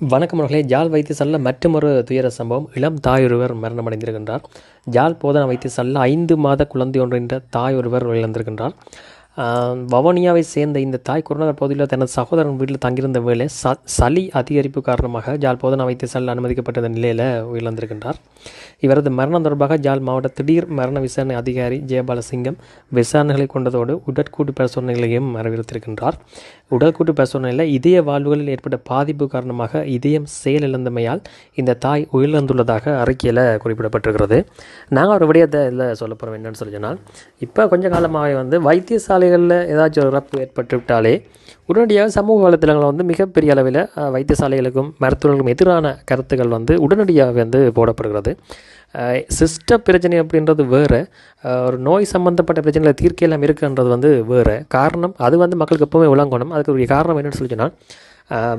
வணக்கம் அவர்களே. ஜால் வைத்தியசாலையில் மற்றொரு துயர சம்பவம். இளம் தாயொருவர் மரணமடைந்திருக்கின்றார். ஜால் போதனா வைத்தியசாலையில் ஐந்து மாத குழந்தை ஒன்றின்ற தாய் ஒருவர் இழந்திருக்கின்றார் வவனியாவை சேர்ந்த இந்த தாய் குருநகர் பகுதியில் தனது சகோதரன் வீட்டில் தங்கியிருந்த வேலை ச சளி அதிகரிப்பு காரணமாக ஜால் போதனா வைத்தியசாலையில் அனுமதிக்கப்பட்ட நிலையில் உயிரிழந்திருக்கின்றார். இவரது மரணம் தொடர்பாக ஜால் மாவட்ட திடீர் மரண விசாரணை அதிகாரி ஜெயபாலசிங்கம் விசாரணைகளை கொண்டதோடு உடற்கூட்டு பரிசோதனைகளையும் அறிவித்திருக்கின்றார் உடற்கூட்டு பரிசோதனையில் இதய வாழ்வுகளில் ஏற்பட்ட பாதிப்பு காரணமாக இதயம் செயலிழந்தமையால் இந்த தாய் உயிரிழந்துள்ளதாக அறிக்கையில் குறிப்பிடப்பட்டிருக்கிறது. நாங்கள் ஒரு விடயத்தை இதில் சொல்ல போகிறோம் என்னென்னு சொல்லி சொன்னால் இப்போ கொஞ்ச காலமாகவே வந்து வைத்தியசாலை குழந்தைகளில் ஏதாச்சும் ஒரு இறப்பு ஏற்பட்டு விட்டாலே உடனடியாக சமூக வலைத்தளங்களில் வந்து மிகப்பெரிய அளவில் வைத்தியசாலைகளுக்கும் மருத்துவர்களுக்கும் எதிரான கருத்துக்கள் வந்து உடனடியாக வந்து போடப்படுகிறது. சிஸ்ட பிரச்சனை அப்படின்றது வேறு. ஒரு நோய் சம்மந்தப்பட்ட பிரச்சனைகளை தீர்க்க எல்லாம் இருக்குன்றது வந்து வேறு. காரணம் அது வந்து மக்களுக்கு எப்போவுமே விளங்கணும். அதுக்கு ஒரு காரணம் என்னென்னு சொல்லி சொன்னால்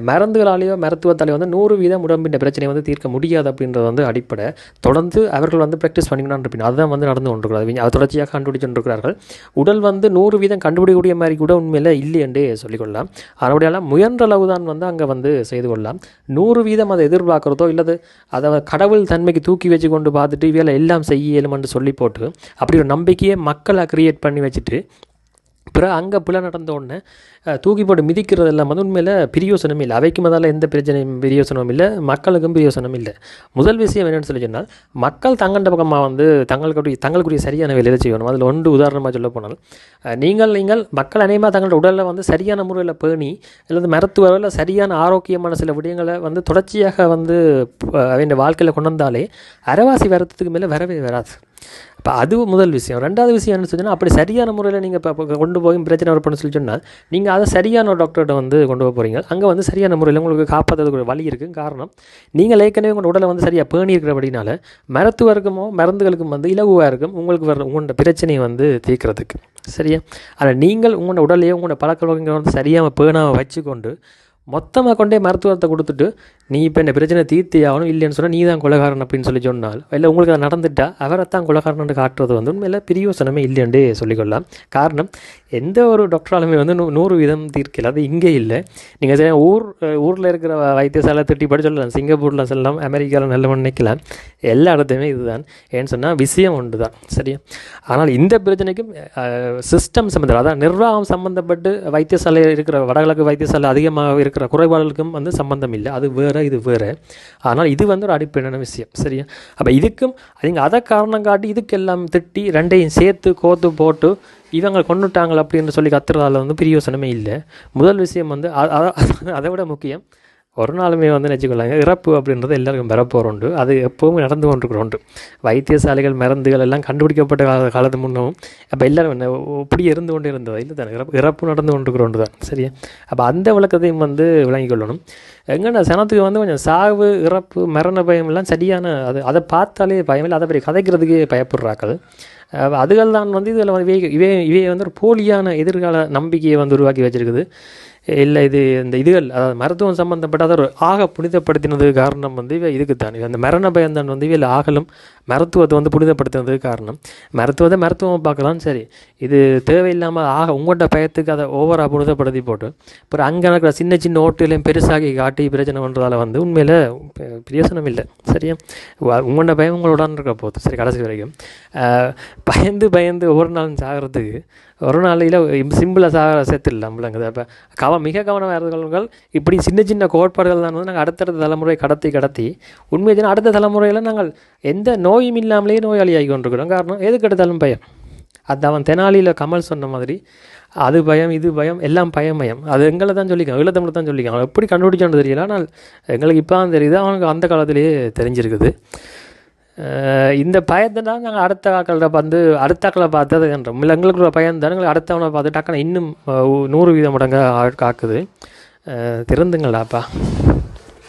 மருந்துகளாலேயோ மருத்துவத்தாலேயோ வந்து நூறு வீதம் உடம்பின் பிரச்சனையை வந்து தீர்க்க முடியாது அப்படின்றது வந்து அடிப்படை. தொடர்ந்து அவர்கள் வந்து ப்ராக்டிஸ் பண்ணிக்கணும் இருப்பின் அதுதான் வந்து நடந்து கொண்டிருக்கிறார் அது தொடர்ச்சியாக கண்டுபிடிச்சு கொண்டிருக்கிறார்கள் உடல் வந்து நூறு வீதம் கண்டுபிடிக்கக்கூடிய மாதிரி கூட உண்மையில் இல்லை என்றே சொல்லிக்கொள்ளலாம். அதனுடைய முயன்ற அளவு தான் வந்து அங்கே வந்து செய்து கொள்ளலாம். நூறு வீதம் அதை எதிர்பார்க்குறதோ இல்லது அதை கடவுள் தன்மைக்கு தூக்கி வச்சு கொண்டு பார்த்துட்டு இவையில எல்லாம் செய்ய இயலுமென்று சொல்லி போட்டு அப்படி ஒரு நம்பிக்கையை மக்களை கிரியேட் பண்ணி வச்சுட்டு பிறகு அங்கே பிள்ளை நடந்த உடனே தூக்கி போட்டு மிதிக்கிறது எல்லாம் வந்து உண்மையில் பிரியோசனம் இல்லை. அவைக்கு அதால் எந்த பிரச்சனையும் பிரியோசனமும் இல்லை மக்களுக்கும் பிரியோசனம் இல்லை. முதல் விஷயம் என்னென்னு சொல்லி சொன்னால் மக்கள் தங்கண்ட பக்கமாக வந்து தங்களுக்குரிய தங்களுக்குரிய சரியான வேலையை செய்யணும். அதில் ஒன்று உதாரணமாக சொல்ல போனால் நீங்கள் நீங்கள் மக்கள் அநேகமாக தங்களோட உடலில் வந்து சரியான முறையில் பேணி அல்லது மருத்துவரில் சரியான ஆரோக்கியமான சில விடயங்களை வந்து தொடர்ச்சியாக வந்து அவன் வாழ்க்கையில் கொண்டு வந்தாலே அரைவாசி வரத்துக்கு மேலே வரவே வராது. அப்போ அது முதல் விஷயம். ரெண்டாவது விஷயம் என்ன சொன்னால் அப்படி சரியான முறையில் நீங்கள் இப்போ கொண்டு போய் பிரச்சனை வரப்போன்னு சொல்லி சொன்னால் நீங்கள் அதை சரியான ஒரு டாக்டர்கிட்ட வந்து கொண்டு போக போகிறீங்க அங்கே வந்து சரியான முறையில் உங்களுக்கு காப்பாற்றுறதுக்கு ஒரு வழி இருக்குது காரணம் நீங்கள் ஏற்கனவே உங்கள் உடலை வந்து சரியாக பேணி இருக்கிறபடினால மருத்துவருக்குமோ மருந்துகளுக்கும் வந்து இலகுவாக இருக்கும் உங்களுக்கு வர உங்களோட பிரச்சனையை வந்து தீர்க்கிறதுக்கு. சரியா? அதில் நீங்கள் உங்களோட உடலையோ உங்களோட பழக்க வழக்கங்களை வந்து சரியாக பேணாமல் வச்சுக்கொண்டு மொத்தமாக கொண்டே மருத்துவத்தை கொடுத்துட்டு நீ இப்போ இந்த பிரச்சனை தீர்த்தி ஆகணும் இல்லைன்னு சொன்னால் நீ தான் கொலகாரன் அப்படின்னு சொல்லி சொன்னால். இல்லை உங்களுக்கு அதை நடந்துட்டா? அவரை தான் கொலகாரன் காட்டுறது வந்து உண்மையில் பிரியோசனமே இல்லைன்றே சொல்லிக்கொள்ளலாம். காரணம் எந்த ஒரு டாக்டராலுமே வந்து நூ நூறு வீதம் தீர்க்கல. அது இங்கே இல்லை. நீங்கள் சரி ஊர் ஊரில் இருக்கிற வைத்தியசாலை திட்டி படி சொல்லலாம். சிங்கப்பூரில் சொல்லலாம் அமெரிக்காவில் நல்ல நினைக்கலாம் எல்லா இடத்துலையுமே இதுதான். ஏன்னு சொன்னால் விஷயம் ஒன்று தான் சரியா? ஆனால் இந்த பிரச்சனைக்கும் சிஸ்டம் சம்மந்தம் அதான் நிர்வாகம் சம்மந்தப்பட்டு வைத்தியசாலையில் இருக்கிற வடகிழக்கு வைத்தியசாலை அதிகமாக இருக்கிற குறைபாடுகளுக்கும் வந்து சம்பந்தம் இல்லை. அது வேறு இது வேறு. அதனால் இது வந்து ஒரு அடிப்படையான விஷயம் சரியா? அப்போ இதுக்கும் அவங்க அதை காரணம் காட்டி இதுக்கெல்லாம் திட்டி ரெண்டையும் சேர்த்து கோத்து போட்டு இவங்க கொண்டுட்டாங்க அப்படின்னு சொல்லி கத்துறதால வந்து பிரியோசனமே இல்லை. முதல் விஷயம் வந்து அதை விட முக்கியம் ஒரு நாளுமே வந்து நினச்சிக்கொள்ளாங்க இறப்பு அப்படின்றது எல்லாருக்கும் பிறப்போருண்டு அது எப்பவும் நடந்து கொண்டிருக்கிறோண்டு வைத்தியசாலைகள் மருந்துகள் எல்லாம் கண்டுபிடிக்கப்பட்ட கால காலத்து முன்னவும் அப்போ எல்லாரும் என்ன இப்படி இருந்து கொண்டு இருந்தது? இல்லை தானே இறப்பு இறப்பு நடந்து கொண்டிருக்கிறோண்டு தான் சரியா? அப்போ அந்த விளக்கத்தையும் வந்து விளங்கிக் கொள்ளணும். எங்கன்னா சனத்துக்கு வந்து கொஞ்சம் சாவு இறப்பு மரண பயம்லாம் சரியான அது அதை பார்த்தாலே பயம் இல்லை. அதை பற்றி கதைக்கிறதுக்கே பயப்படுறாக்கள் அதுகள் தான் வந்து இதில் வந்து இவை இவை வந்து ஒரு போலியான எதிர்கால நம்பிக்கையை வந்து உருவாக்கி வச்சிருக்குது. இல்லை இது இந்த இதுகள் அதாவது மருத்துவம் சம்மந்தப்பட்ட அதை ஒரு ஆக புனிதப்படுத்தினது காரணம் வந்து இவை இதுக்கு தான் இது அந்த மரண பயந்தான் வந்து இவையில் ஆகலும் மருத்துவத்தை வந்து புனிதப்படுத்தினதுக்கு காரணம். மருத்துவத்தை மருத்துவம் பார்க்கலாம் சரி. இது தேவையில்லாமல் ஆக உங்கள்கிட்ட பயத்துக்கு அதை ஓவராக புனிதப்படுத்தி போட்டு அப்புறம் அங்கே இருக்கிற சின்ன சின்ன ஓட்டுகளையும் பெருசாகி காட்டி பிரச்சனை பண்ணுறதால வந்து உண்மையில் பிரயோசனம் இல்லை. சரியா? உங்களோட பயம் உங்களோட இருக்க போகுது. சரி கடைசி வரைக்கும். பயந்து பயந்து ஒவ்வொரு நாளும் சாகிறதுக்கு ஒரு நாளையில் சிம்பிளாக சாக சேர்த்துடலாம் விளங்குது அப்போ கவ மிக கவனமாக இருந்தவர்கள் இப்படி சின்ன சின்ன கோட்பாடுகள் தான் வந்து நாங்கள் அடுத்தடுத்த தலைமுறை கடத்தி கடத்தி உண்மையை அடுத்த தலைமுறையில் நாங்கள் எந்த நோயும் இல்லாமலேயே நோயாளி ஆகி கொண்டிருக்கிறோம். காரணம் எதுக்கு எடுத்தாலும் பயம். அது அவன் தெனாலியில் கமல் சொன்ன மாதிரி அது பயம் இது பயம் எல்லாம் பயமயம் அது எங்களை தான் சொல்லிக்கான் ஈழத்தமிழ் தான் சொல்லிக்கான் அவன் எப்படி கண்டுபிடிச்சான்னு தெரியல ஆனால் எங்களுக்கு இப்போ தான் தெரியுது அவனுக்கு அந்த காலத்திலேயே தெரிஞ்சிருக்குது. இந்த பயத்தை தான் நாங்கள் அடுத்த ஆக்கள வந்து அடுத்த ஆக்களை பார்த்தது என்றோம் இல்லை எங்களுக்கு ஒரு பயம் தான் எங்களுக்கு அடுத்தவனை பார்த்து டக்குனு இன்னும் நூறு வீதம் மடங்காக காக்குது. திறந்துங்களாப்பா